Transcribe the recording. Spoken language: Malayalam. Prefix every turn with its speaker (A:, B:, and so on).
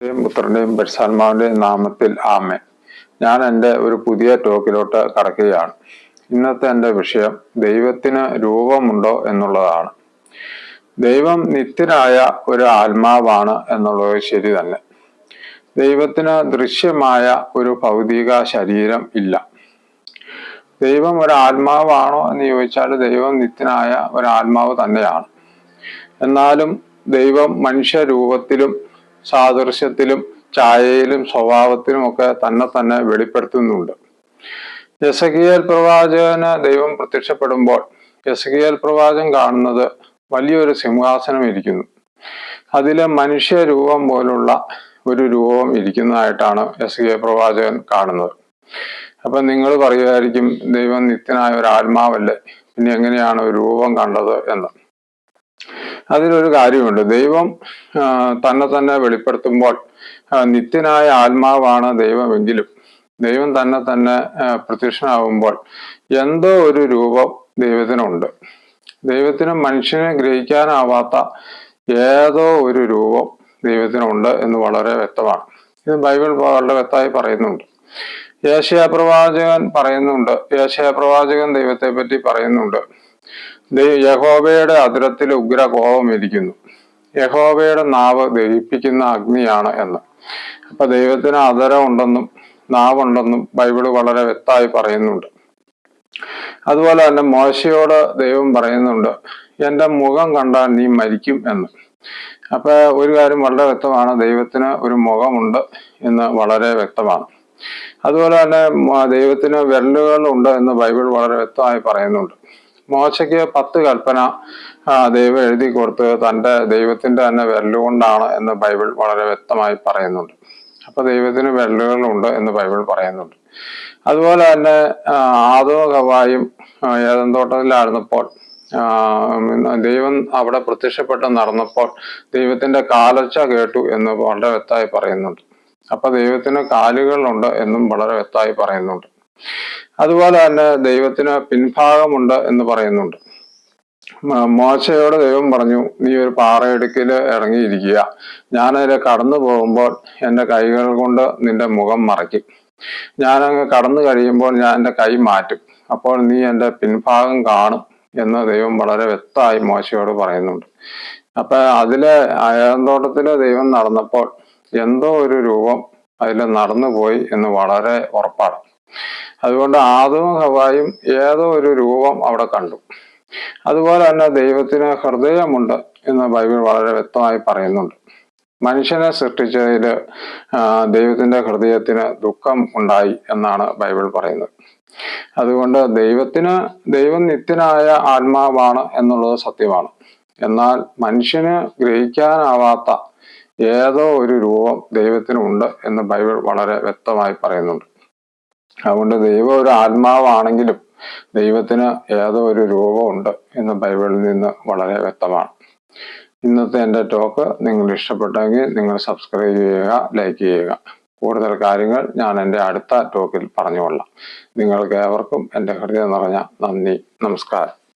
A: പിതാവിന്റെയും പുത്രന്റെയും പരിശാത്മാവിന്റെയും നാമത്തിൽ ആമേ ഞാൻ എന്റെ ഒരു പുതിയ ടോക്കിലോട്ട് കടക്കുകയാണ്. ഇന്നത്തെ എന്റെ വിഷയം ദൈവത്തിന് രൂപമുണ്ടോ എന്നുള്ളതാണ്. ദൈവം നിത്യനായ ഒരു ആത്മാവാണ് എന്നുള്ളത് ശരി തന്നെ. ദൈവത്തിന് ദൃശ്യമായ ഒരു ഭൗതിക ശരീരം ഇല്ല. ദൈവം ഒരു ആത്മാവാണോ എന്ന് ചോദിച്ചാൽ ദൈവം നിത്യനായ ഒരു ആത്മാവ് തന്നെയാണ്. എന്നാലും ദൈവം മനുഷ്യരൂപത്തിലും സാദൃശ്യത്തിലും ഛായയിലും സ്വഭാവത്തിലും ഒക്കെ തന്നെ തന്നെ വെളിപ്പെടുത്തുന്നുണ്ട്. യസകിയൽ പ്രവാചകന് ദൈവം പ്രത്യക്ഷപ്പെടുമ്പോൾ യസകിയൽ പ്രവാചകൻ കാണുന്നത് വലിയൊരു സിംഹാസനം ഇരിക്കുന്നു. അതിലെ മനുഷ്യരൂപം പോലുള്ള ഒരു രൂപം ഇരിക്കുന്നതായിട്ടാണ് എസ് പ്രവാചകൻ കാണുന്നത്. അപ്പൊ നിങ്ങൾ പറയുമായിരിക്കും ദൈവം നിത്യനായ ഒരു ആത്മാവല്ലേ? പിന്നെ എങ്ങനെയാണ് രൂപം കണ്ടത് എന്ന്. അതിലൊരു കാര്യമുണ്ട്. ദൈവം തന്നെ തന്നെ വെളിപ്പെടുത്തുമ്പോൾ നിത്യനായ ആത്മാവാണ് ദൈവമെങ്കിലും. ദൈവം തന്നെ തന്നെ പ്രത്യക്ഷനാവുമ്പോൾ എന്തോ ഒരു രൂപം ദൈവത്തിനുണ്ട്. ദൈവത്തിന് മനുഷ്യനെ ഗ്രഹിക്കാനാവാത്ത ഏതോ ഒരു രൂപം ദൈവത്തിനുണ്ട് എന്ന് വളരെ വ്യക്തമാണ്. ഇത് ബൈബിൾ വളരെ വ്യക്തമായി പറയുന്നുണ്ട്. യേശയ പ്രവാചകൻ പറയുന്നുണ്ട്. യേശയ പ്രവാചകൻ ദൈവത്തെ പറ്റി പറയുന്നുണ്ട്. യഹോവയുടെ അതിരത്തിൽ ഉഗ്ര കോപം ഇരിക്കുന്നു. യഹോബയുടെ നാവ് ദഹിപ്പിക്കുന്ന അഗ്നിയാണ് എന്ന്. അപ്പൊ ദൈവത്തിന് അതരം ഉണ്ടെന്നും നാവുണ്ടെന്നും ബൈബിൾ വളരെ വ്യക്തമായി പറയുന്നുണ്ട്. അതുപോലെ തന്നെ മോശയോട് ദൈവം പറയുന്നുണ്ട് എന്റെ മുഖം കണ്ടാൽ നീ മരിക്കും എന്ന്. അപ്പൊ ഒരു കാര്യം വളരെ വ്യക്തമാണ് ദൈവത്തിന് ഒരു മുഖമുണ്ട് എന്ന് വളരെ വ്യക്തമാണ്. അതുപോലെ തന്നെ ദൈവത്തിന് വിരലുകൾ ഉണ്ട് എന്ന് ബൈബിൾ വളരെ വ്യക്തമായി പറയുന്നുണ്ട്. മോശയ്ക്ക് പത്ത് കൽപ്പന ദൈവം എഴുതി കൊടുത്ത് തന്റെ ദൈവത്തിന്റെ തന്നെ വിരലുകൊണ്ടാണ് എന്ന് ബൈബിൾ വളരെ വ്യക്തമായി പറയുന്നുണ്ട്. അപ്പൊ ദൈവത്തിന് വിരലുകളുണ്ട് എന്ന് ബൈബിൾ പറയുന്നുണ്ട്. അതുപോലെ തന്നെ ആദോ ഹവായും തോട്ടത്തിലായിരുന്നപ്പോൾ ദൈവം അവിടെ പ്രത്യക്ഷപ്പെട്ട് നടന്നപ്പോൾ ദൈവത്തിന്റെ കാലൊച്ച കേട്ടു എന്ന് വളരെ വ്യക്തമായി പറയുന്നുണ്ട്. അപ്പൊ ദൈവത്തിന് കാലുകളുണ്ട് എന്നും വളരെ വ്യക്തമായി പറയുന്നുണ്ട്. അതുപോലെ തന്നെ ദൈവത്തിന് പിൻഭാഗമുണ്ട് എന്ന് പറയുന്നുണ്ട്. മോശയോട് ദൈവം പറഞ്ഞു നീ ഒരു പാറയിടുക്കിൽ ഇറങ്ങിയിരിക്കുക. ഞാനതിൽ കടന്നു പോകുമ്പോൾ എന്റെ കൈകൾ കൊണ്ട് നിന്റെ മുഖം മറയ്ക്കും. ഞാനങ്ങ് കടന്നു കഴിയുമ്പോൾ ഞാൻ എന്റെ കൈ മാറ്റും. അപ്പോൾ നീ എന്റെ പിൻഭാഗം കാണും എന്ന് ദൈവം വളരെ വ്യക്തമായി മോശയോട് പറയുന്നുണ്ട്. അപ്പൊ അതിലെ അയന്തോട്ടത്തിൽ ദൈവം നടന്നപ്പോൾ എന്തോ ഒരു രൂപം അതിൽ നടന്നുപോയി എന്ന് വളരെ ഉറപ്പാണ്. അതുകൊണ്ട് ആദവും ഹവായും ഏതോ ഒരു രൂപം അവിടെ കണ്ടു. അതുപോലെ തന്നെ ദൈവത്തിന് ഹൃദയമുണ്ട് എന്ന് ബൈബിൾ വളരെ വ്യക്തമായി പറയുന്നുണ്ട്. മനുഷ്യനെ സൃഷ്ടിച്ചതിൽ ദൈവത്തിന്റെ ഹൃദയത്തിന് ദുഃഖം ഉണ്ടായി എന്നാണ് ബൈബിൾ പറയുന്നത്. അതുകൊണ്ട് ദൈവത്തിന് ദൈവം നിത്യനായ ആത്മാവാണ് എന്നുള്ളത് സത്യമാണ്. എന്നാൽ മനുഷ്യന് ഗ്രഹിക്കാനാവാത്ത ഏതോ ഒരു രൂപം ദൈവത്തിനുണ്ട് എന്ന് ബൈബിൾ വളരെ വ്യക്തമായി പറയുന്നുണ്ട്. അതുകൊണ്ട് ദൈവം ഒരു ആത്മാവാണെങ്കിലും ദൈവത്തിന് ഏതോ ഒരു രൂപമുണ്ട് എന്ന് ബൈബിളിൽ നിന്ന് വളരെ വ്യക്തമാണ്. ഇന്നത്തെ എന്റെ ടോക്ക് നിങ്ങൾ ഇഷ്ടപ്പെട്ടെങ്കിൽ നിങ്ങൾ സബ്സ്ക്രൈബ് ചെയ്യുക ലൈക്ക് ചെയ്യുക. കൂടുതൽ കാര്യങ്ങൾ ഞാൻ എന്റെ അടുത്ത ടോക്കിൽ പറഞ്ഞുകൊള്ളാം. നിങ്ങൾക്ക് ഏവർക്കും എന്റെ ഹൃദയം നിറഞ്ഞ നന്ദി നമസ്കാരം.